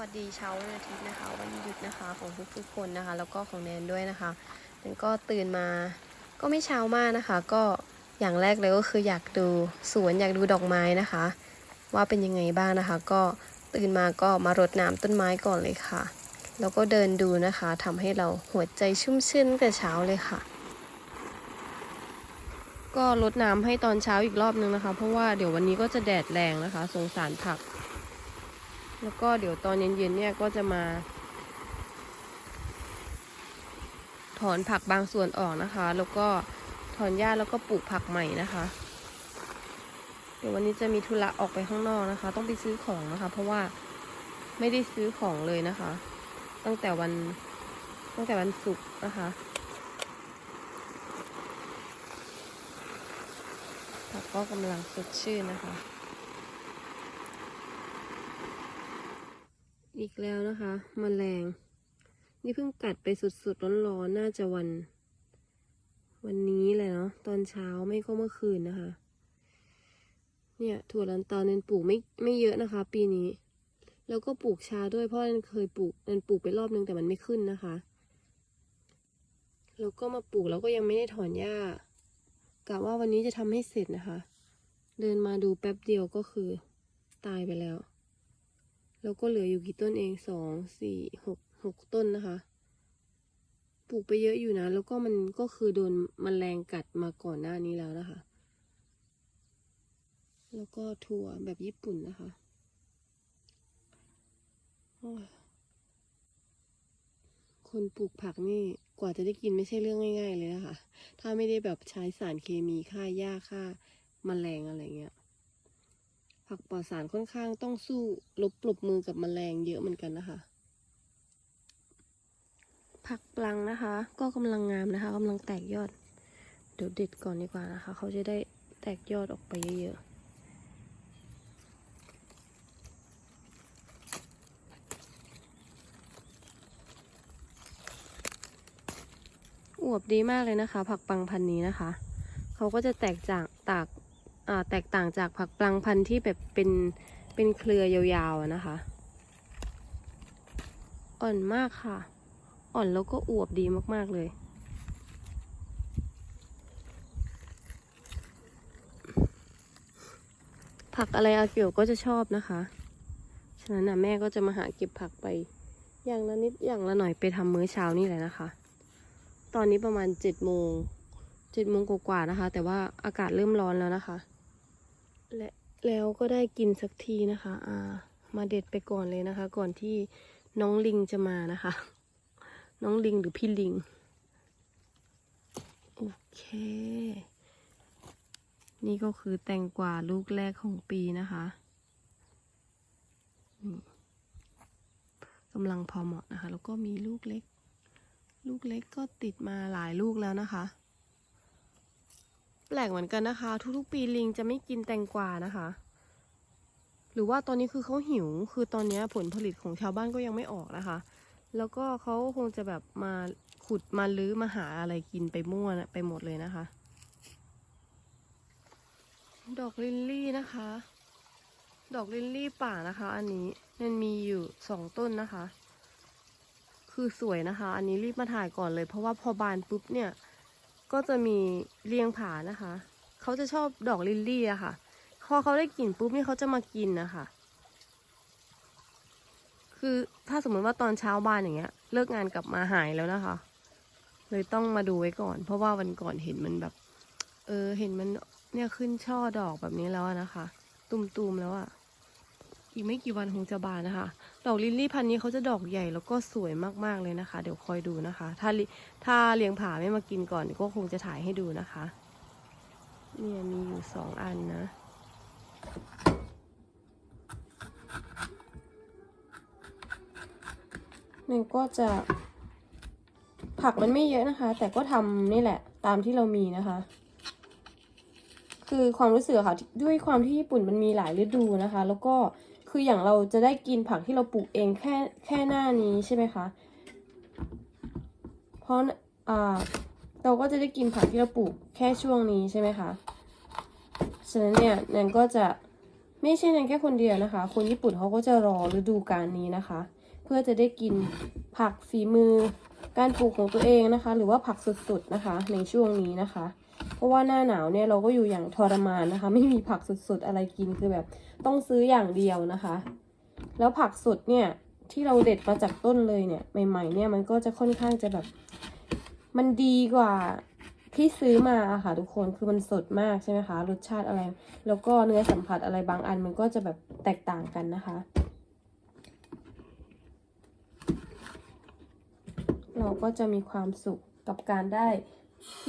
วัสดีเช้าวันอาทิตย์นะคะ วันหยุดนะคะของทุกๆคนนะคะ แล้วก็ของแนนด้วยนะคะแนนก็ตื่นมาก็ไม่เช้ามากนะคะ ก็อย่างแรกเลยก็คืออยากดูสวนอยากดูดอกไม้นะคะ ว่าเป็นยังไงบ้างนะคะ ก็ตื่นมาก็มารดน้ำต้นไม้ก่อนเลยค่ะ แล้วก็เดินดูนะคะทำให้เราหัวใจชุ่มชื่นตั้งแต่เช้าเลยค่ะ ก็รดน้ำให้ตอนเช้าอีกรอบนึงนะคะ เพราะว่าเดี๋ยววันนี้ก็จะแดดแรงนะคะ สงสารผัก แล้วก็เดี๋ยวตอนเย็นๆเนี่ยก็จะมา ถอนผักบางส่วนออกนะคะ แล้วก็ถอนหญ้าแล้วก็ปลูกผักใหม่นะคะ เดี๋ยววันนี้จะมีธุระออกไปข้างนอกนะคะ ต้องไปซื้อของนะคะ เพราะว่าไม่ได้ซื้อของเลยนะคะ ตั้งแต่วันตั้งแต่วันศุกร์นะคะผักก็กำลังสดชื่นนะคะ อีกแล้วนะคะมแมลง นี่เพิ่งกัดไปสุดๆร้อนๆน่าจะวัน วันนี้แหละเนาะตอนเช้าไม่ก็เมื่อคืนนะคะ เนี่ยถั่วลันเตาเนนปลูกไม่ไม่เยอะนะคะ ปีนี้ แล้วก็ปลูกช้าด้วยเพราะเนนเคยปลูกเนนปลูกไปรอบนึงแต่มันไม่ขึ้นนะคะแล้วก็มาปลูกแล้วก็ยังไม่ได้ถอนหญ้ากะว่าวันนี้จะทำให้เสร็จนะคะ เดินมาดูแป๊บเดียวก็คือ ตายไปแล้ว แล้วก็เหลืออยู่กี่ต้นเองสองสี่หกหกต้นนะคะ ปลูกไปเยอะอยู่นะ แล้วก็มันก็คือโดนมแมลงกัดมาก่อนหน้านี้แล้วนะคะ แล้วก็ถั่วแบบญี่ปุ่นนะคะคนปลูกผักนี่กว่าจะได้กินไม่ใช่เรื่องง่าย ๆ เลยนะคะ ถ้าไม่ได้แบบใช้สารเคมีฆ่าหญ้าฆ่าแมลงอะไรเงี้ย ผักปลอดสารค่อนข้างต้องสู้ลบปลบมือกับแมลงเยอะเหมือนกันนะคะ ผักปลังนะคะ ก็กำลังงามนะคะกำลังแตกยอด เดี๋ยวเด็ดก่อนดีกว่านะคะ เขาจะได้แตกยอดออกไปเยอะๆอวบดีมากเลยนะคะ ผักปังพันนี้นะคะ เขาก็จะแตกจากตาก แตกต่างจากผักปลังพันธุ์ที่แบบเป็นเป็นเครือยาวๆนะคะ อ่อนมากค่ะ อ่อนแล้วก็อวบดีมากๆเลยผักอะไรอาเกี่ยวก็จะชอบนะคะ ฉะนั้นนะแม่ก็จะมาหาเก็บผักไป อย่างละนิดอย่างละหน่อยไปทำมื้อเช้านี่แหละนะคะ ตอนนี้ประมาณเจ็ดโมงเจ็ดโมงกว่าๆนะคะ แต่ว่าอากาศเริ่มร้อนแล้วนะคะ และแล้วก็ได้กินสักทีนะคะ อ่า มาเด็ดไปก่อนเลยนะคะ ก่อนที่น้องลิงจะมานะคะ น้องลิงหรือพี่ลิง โอเค นี่ก็คือแตงกวาลูกแรกของปีนะคะกำลังพอเหมาะนะคะ แล้วก็มีลูกเล็ก ลูกเล็กก็ติดมาหลายลูกแล้วนะคะ แปลกเหมือนกันนะคะ ทุกๆ ปีลิงจะไม่กินแตงกวานะคะ หรือว่าตอนนี้คือเขาหิว คือตอนนี้ผลผลิตของชาวบ้านก็ยังไม่ออกนะคะ แล้วก็เขาคงจะแบบมาขุดมาลื้อมาหาอะไรกินไปมั่วนะไปหมดเลยนะคะ ดอกลิลลี่นะคะ ดอกลิลลี่ป่านะคะ อันนี้มันมีอยู่สองต้นนะคะ คือสวยนะคะ อันนี้รีบมาถ่ายก่อนเลย เพราะว่าพอบานปุ๊บเนี่ย ก็จะมีเรียงผานะคะ เขาจะชอบดอกลิลลี่อะค่ะ พอเขาได้กลิ่นปุ๊บนี่เขาจะมากินนะคะ คือถ้าสมมติว่าตอนเช้าบ้านอย่างเงี้ย เลิกงานกลับมาหายแล้วนะคะ เลยต้องมาดูไว้ก่อน เพราะว่าวันก่อนเห็นมันแบบ เออ เห็นมันเนี่ยขึ้นช่อดอกแบบนี้แล้วนะคะ ตุ่มๆแล้วอะ อีกไม่กี่วันคงจะบานนะคะ ดอกลิลลี่พันธุ์นี้เขาจะดอกใหญ่แล้วก็สวยมากๆเลยนะคะ เดี๋ยวคอยดูนะคะ ถ้าถ้าเลี้ยงผาไม่มากินก่อนก็คงจะถ่ายให้ดูนะคะ เนี่ยมีอยู่สองอันนะมันก็จะ ผักมันไม่เยอะนะคะ แต่ก็ทำนี่แหละ ตามที่เรามีนะคะคือความรู้สึกค่ะด้วยความที่ญี่ปุ่นมันมีหลายฤดูนะคะ แล้วก็ คืออย่างเราจะได้กินผักที่เราปลูกเองแค่แค่หน้านี้ใช่ไหมคะ เพราะอ่าเราก็จะได้กินผักที่เราปลูกแค่ช่วงนี้ใช่ไหมคะฉะนั้นเนี่ยแนนก็จะไม่ใช่นันแค่คนเดียวนะคะ คนญี่ปุ่นเขาก็จะรอฤดูกาลนี้นะคะ เพื่อจะได้กินผักฝีมือการปลูกของตัวเองนะคะ หรือว่าผักสดๆนะคะ ในช่วงนี้นะคะ เพราะว่าหน้าหนาวเนี่ยเราก็อยู่อย่างทรมานนะคะ ไม่มีผักสดๆอะไรกินคือแบบ ต้องซื้ออย่างเดียวนะคะ แล้วผักสดเนี่ยที่เราเด็ดมาจากต้นเลยเนี่ยใหม่ๆเนี่ยมันก็จะค่อนข้างจะแบบ มันดีกว่าที่ซื้อมาอะค่ะทุกคนคือมันสดมากใช่ไหมคะรสชาติอะไร แล้วก็เนื้อสัมผัสอะไรบางอันมันก็จะแบบแตกต่างกันนะคะ เราก็จะมีความสุขกับการได้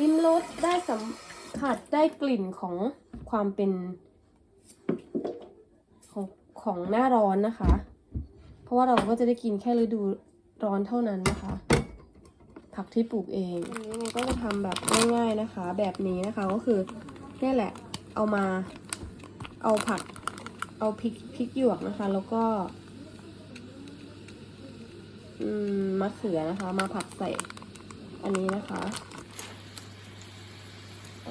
ลิ้มรสได้สัมผัสได้กลิ่นของความเป็นของของหน้าร้อนนะคะ เพราะว่าเราก็จะได้กินแค่ฤดูร้อนเท่านั้นนะคะ ผักที่ปลูกเองอันนี้มันก็จะทำแบบง่ายๆนะคะ แบบนี้นะคะก็คือนี่แหละเอามาเอาผักเอาพริกพริกหยวกนะคะ แล้วก็อืมมะเขือนะคะ มาผัดใส่อันนี้นะคะ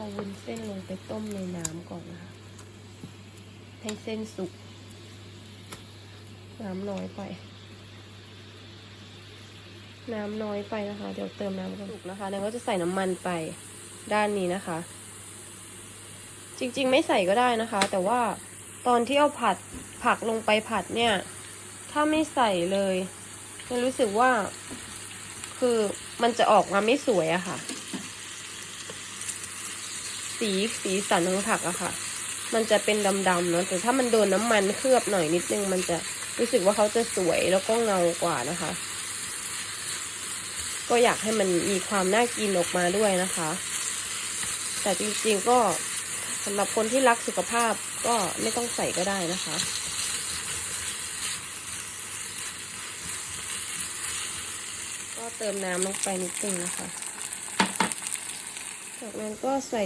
เอาวุ้นเส้นลงไปต้มในน้ำก่อนนะคะ ให้เส้นสุก น้ำน้อยไป น้ำน้อยไปนะคะ เดี๋ยวเติมน้ำกันสุกนะคะแล้วก็จะใส่น้ำมันไปด้านนี้นะคะ จริงๆไม่ใส่ก็ได้นะคะ แต่ว่าตอนที่เอาผัดผักลงไปผัดเนี่ย ถ้าไม่ใส่เลยจะรู้สึกว่า คือมันจะออกมาไม่สวยอะค่ะ สีสีสันของผักอะค่ะ มันจะเป็นดำๆเนาะแต่ถ้ามันโดนน้ำมันเคลือบหน่อยนิดนึง มันจะรู้สึกว่าเขาจะสวยแล้วก็เงากว่านะคะ ก็อยากให้มันมีความน่ากินออกมาด้วยนะคะ แต่จริงๆก็สำหรับคนที่รักสุขภาพก็ไม่ต้องใส่ก็ได้นะคะก็เติมน้ำลงไปนิดนึงนะคะ จากนั้นก็ใส่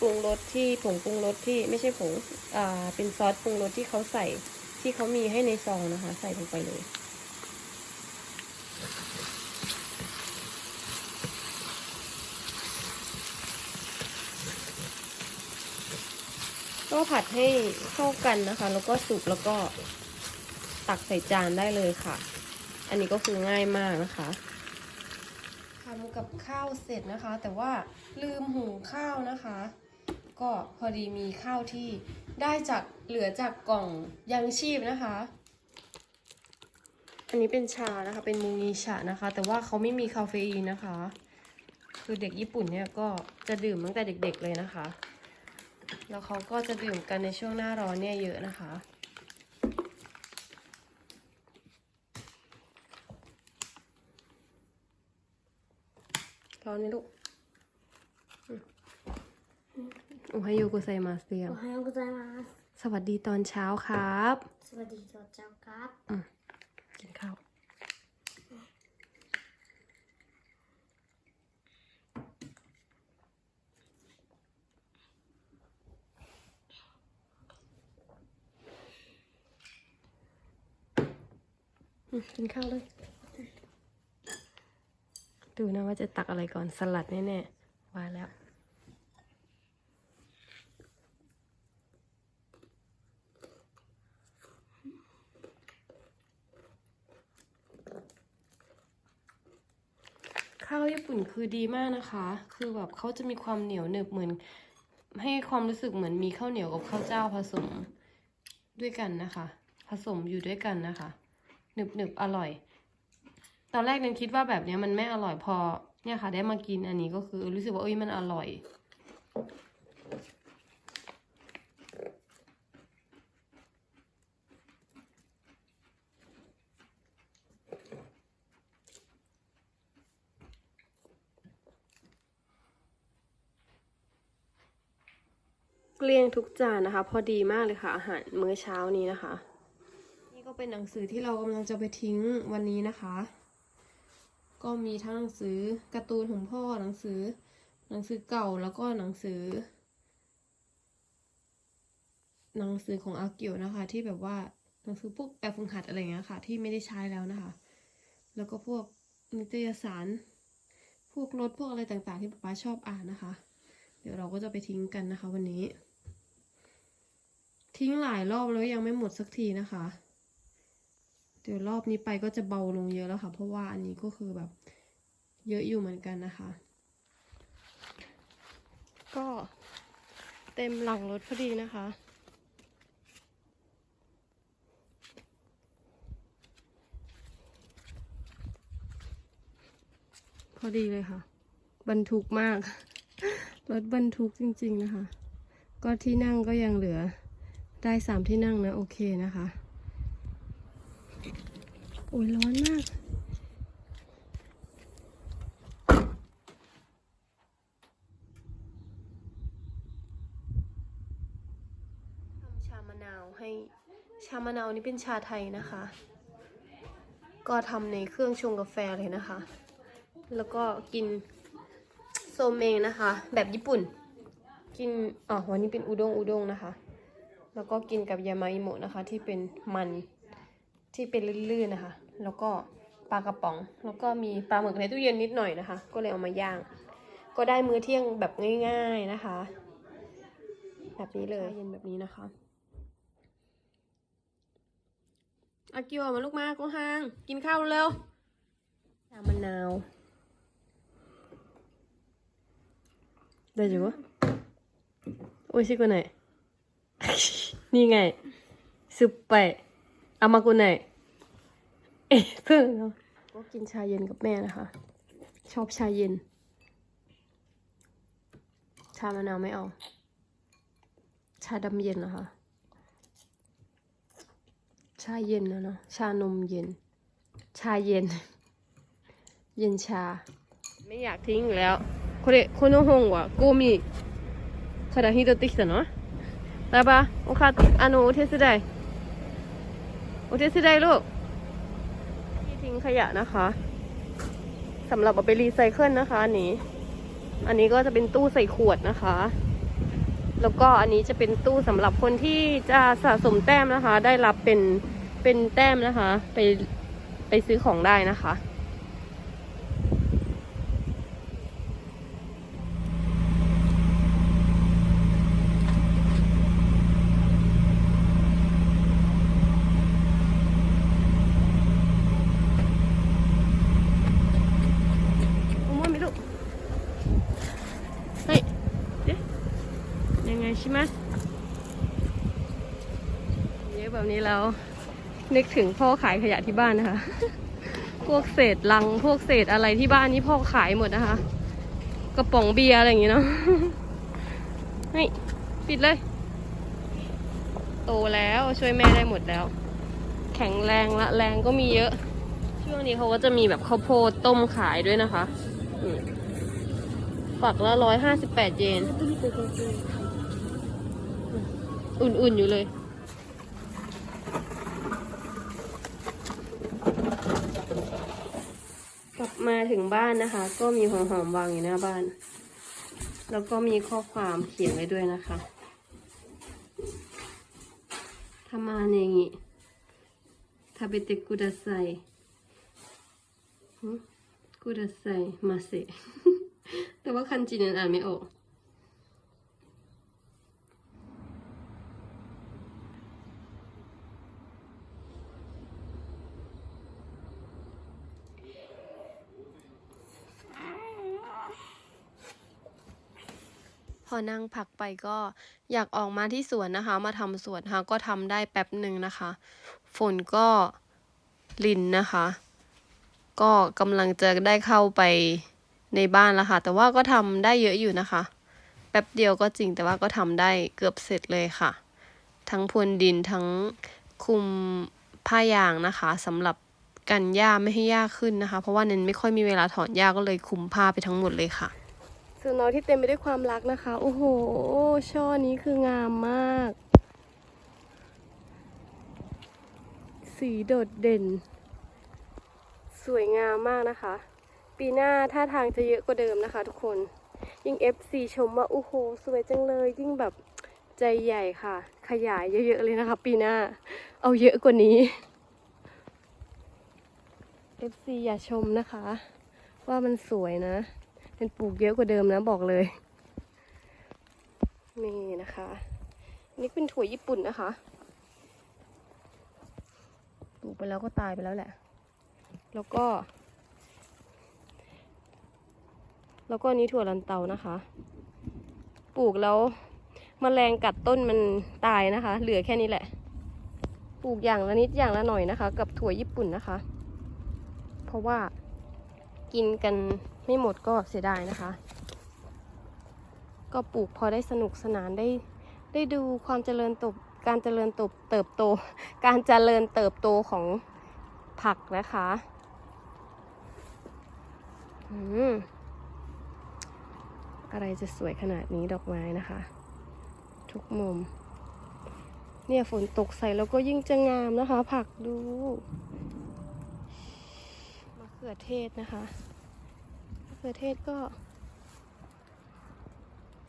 ปรุงรสที่ผงปรุงรสที่ไม่ใช่ผงเป็นซอสปรุงรสที่เขาใส่ที่เขามีให้ในซองนะคะ ใส่ลงไปเลย ก็ผัดให้เข้ากันนะคะ แล้วก็สุกแล้วก็ตักใส่จานได้เลยค่ะ อันนี้ก็คือง่ายมากนะคะำกับข้าวเสร็จนะคะ แต่ว่าลืมหุงข้าวนะคะ ก็พอดีมีข้าวที่ได้จากเหลือจากกล่องยังชีพนะคะ อันนี้เป็นชานะคะเป็นมูงีชานะคะ แต่ว่าเขาไม่มีคาเฟอีนนะคะ คือเด็กญี่ปุ่นเนี่ยก็จะดื่มตั้งแต่เด็กๆเลยนะคะ แล้วเขาก็จะดื่มกันในช่วงหน้าร้อนเนี่ยเยอะนะคะ ร้อนไหมลูกโอไฮโยโกไซมาสเรียมโอไฮโยโกไซมาสสวัสดีตอนเช้าครับ สวัสดีตอนเช้าครับอกินข้าวกินข้าวเลย ดูนะว่าจะตักอะไรก่อนสลัดแน่ๆว่าแล้ว ข้าวญี่ปุ่นคือดีมากนะคะ คือแบบเขาจะมีความเหนียวหนึบเหมือน ให้ความรู้สึกเหมือนมีข้าวเหนียวกับข้าวเจ้าผสมด้วยกันนะคะ ผสมอยู่ด้วยกันนะคะหนึบหนึบอร่อย ตอนแรกนันคิดว่าแบบเนี้ยมันไม่อร่อยพอ เนี่ยค่ะ ได้มากินอันนี้ก็คือรู้สึกว่าเอ้ยมันอร่อย เกลี้ยงทุกจานนะคะ พอดีมากเลยค่ะ อาหารมื้อเช้านี้นะคะ นี่ก็เป็นหนังสือที่เรากำลังจะไปทิ้งวันนี้นะคะ ก็มีทั้งหนังสือการ์ตูนของพ่อหนังสือ หนังสือเก่าแล้วก็หนังสือ หนังสือของอาเกียวนะคะ ที่แบบว่าหนังสือพวกแบบฝึกหัดอะไรเงี้ยค่ะ ที่ไม่ได้ใช้แล้วนะคะ แล้วก็พวกนิตยสาร พวกรถพวกอะไรต่างๆ ที่ป๊าป๊าชอบอ่านนะคะ เดี๋ยวเราก็จะไปทิ้งกันนะคะ วันนี้ ทิ้งหลายรอบแล้วยังไม่หมดสักทีนะคะ ดี๋ยวรอบนี้ไปก็จะเบาลงเยอะแล้วค่ะ เพราะว่าอันนี้ก็คือแบบเยอะอยู่เหมือนกันนะคะ ก็เต็มหลังรถพอดีนะคะ พอดีเลยค่ะ บรรทุกมาก รถบรรทุกจริง ๆนะคะ ก็ที่นั่งก็ยังเหลือได้สามที่นั่งนะ โอเคนะคะ โอ้ยร้อนมากทำชามะนาวให้ชามะนาวนี่เป็นชาไทยนะคะ ก็ทำในเครื่องชงกาแฟเลยนะคะ แล้วก็กินโซเมงนะคะ แบบญี่ปุ่น กินอ๋อวันนี้เป็นอุด้งอุด้งนะคะ แล้วก็กินกับยามาอิโมะนะคะที่เป็นมัน ที่เป็นลื่นๆนะคะ แล้วก็ปลากระป๋อง แล้วก็มีปลาหมึกในตู้เย็นนิดหน่อยนะคะ ก็เลยเอามาย่าง ก็ได้มื้อเที่ยงแบบง่าย ๆนะคะ แบบนี้เลยเย็นแบบนี้นะคะอากิโอมาลูกมากูฮางกินข้าวเร็วชามะนาวได้จูะโอ้ยชิกุไหนนี่ไงซุปไป อามากุไหนเอ๊ะเพิ่งเนาะก็กินชาเย็นกับแม่นะคะ ชอบชาเย็น ชามะนาวไม่เอา ชาดำเย็นนะคะ ชาเย็นนะเนาะ ชานมเย็น ชาเย็น เย็นชา ไม่อยากทิ้งอีกแล้วこれこの本はゴミから拾ってきたのババおかあのお手伝い โอุทิศได้ลูก ที่ทิ้งขยะนะคะสำหรับเอาไปรีไซเคิลนะคะ อันนี้ อันนี้ก็จะเป็นตู้ใส่ขวดนะคะ แล้วก็อันนี้จะเป็นตู้สำหรับคนที่จะสะสมแต้มนะคะ ได้รับเป็นเป็นแต้มนะคะ ไปไปซื้อของได้นะคะ ใช่ไหมเยอะแบบนี้แล้วนึกถึงพ่อขายขยะที่บ้านนะคะ พวกเศษลังพวกเศษอะไรที่บ้านนี่พ่อขายหมดนะคะ กระป๋องเบียร์อะไรอย่างงี้เนาะให้ปิดเลย โตแล้วช่วยแม่ได้หมดแล้ว แข็งแรงละแรงก็มีเยอะ ช่วงนี้เขาก็จะมีแบบข้าวโพดต้มขายด้วยนะคะฝักละร้อยห้าสิบแปดเยน อุ่นๆอยู่เลย กลับมาถึงบ้านนะคะ ก็มีหัวหอมวางอยู่หน้าบ้าน แล้วก็มีข้อความเขียนไว้ด้วยนะคะทามาเนงิทาเบเตกุดาไซกุดาไซมาเซแต่ว่าคันจินั้นอ่านไม่ออก พอนั่งพักไปก็อยากออกมาที่สวนนะคะ มาทำสวนค่ะก็ทำได้แป๊บหนึ่งนะคะ ฝนก็ลินนะคะ ก็กำลังจะได้เข้าไปในบ้านแล้วค่ะ แต่ว่าก็ทำได้เยอะอยู่นะคะ แป๊บเดียวก็จริงแต่ว่าก็ทำได้เกือบเสร็จเลยค่ะ ทั้งพรวนดินทั้งคุมผ้ายางนะคะสำหรับกันหญ้าไม่ให้หญ้าขึ้นนะคะ เพราะว่าเน้นไม่ค่อยมีเวลาถอนหญ้าก็เลยคุมผ้าไปทั้งหมดเลยค่ะ ส่วนน้อยที่เต็มไปด้วยความรักนะคะ โอ้โห ช่อนี้คืองามมาก สีโดดเด่น สวยงามมากนะคะ ปีหน้าท่าทางจะเยอะกว่าเดิมนะคะทุกคน ยิ่ง FC ชมว่าโอ้โห สวยจังเลย ยิ่งแบบใจใหญ่ค่ะ ขยายเยอะๆเลยนะคะ ปีหน้า เอาเยอะกว่านี้ FC อย่าชมนะคะ ว่ามันสวยนะ เป็นปลูกเยอะกว่าเดิมนะบอกเลย นี่นะคะ นี่เป็นถั่วญี่ปุ่นนะคะ ปลูกไปแล้วก็ตายไปแล้วแหละ แล้วก็ แล้วก็นนี้ถั่วลันเตานะคะ ปลูกแล้วมแมลงกัดต้นมันตายนะคะ เหลือแค่นี้แหละ ปลูกอย่างละนิดอย่างละหน่อยนะคะ กับถั่วญี่ปุ่นนะคะ เพราะว่ากินกัน ไม่หมดก็เสียดายนะคะ ก็ปลูกพอได้สนุกสนานได้ ได้ดูความเจริญตบการเจริญตบเติบโต การเจริญเติบโตของผักนะคะอืมอะไรจะสวยขนาดนี้ดอกไม้นะคะ ทุกมุม เนี่ยฝนตกใส่แล้วก็ยิ่งจะงามนะคะ ผักดูมะเขือเทศนะคะ เขือเทศก็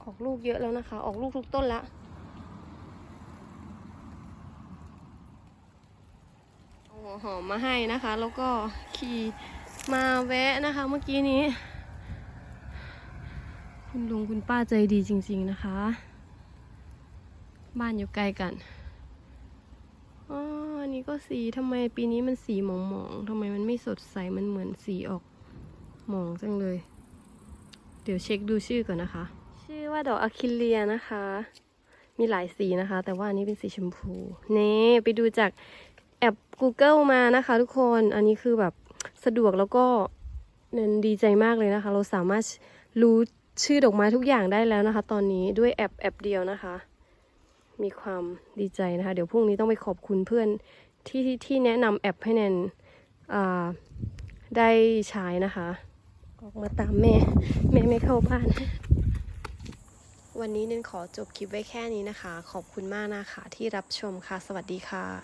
ออกลูกเยอะแล้วนะคะ ออกลูกทุกต้นละหัวหอมมาให้นะคะ แล้วก็ขี่มาแวะนะคะเมื่อกี้นี้ คุณลุงคุณป้าใจดีจริง ๆนะคะ บ้านอยู่ไกลกันอ๋อนนี้ก็สีทำไมปีนี้มันสีหมองๆทำไมมันไม่สดใสมันเหมือนสีออก มองจังเลย เดี๋ยวเช็คดูชื่อก่อนนะคะ ชื่อว่าดอกอะคิเลียนะคะ มีหลายสีนะคะ แต่ว่าอันนี้เป็นสีชมพูเน่ไปดูจากแอป Google มานะคะทุกคนอันนี้คือแบบสะดวกแล้วก็เน้นดีใจมากเลยนะคะ เราสามารถรู้ชื่อดอกไม้ทุกอย่างได้แล้วนะคะ ตอนนี้ด้วยแอปแอปเดียวนะคะ มีความดีใจนะคะ เดี๋ยวพรุ่งนี้ต้องไปขอบคุณเพื่อนที่ที่ที่แนะนำแอปให้แนนได้ใช้นะคะ ออกมาตามแม่ แม่ไม่เข้าบ้าน วันนี้เน้นขอจบคลิปไว้แค่นี้นะคะ ขอบคุณมากนะคะที่รับชมค่ะ สวัสดีค่ะ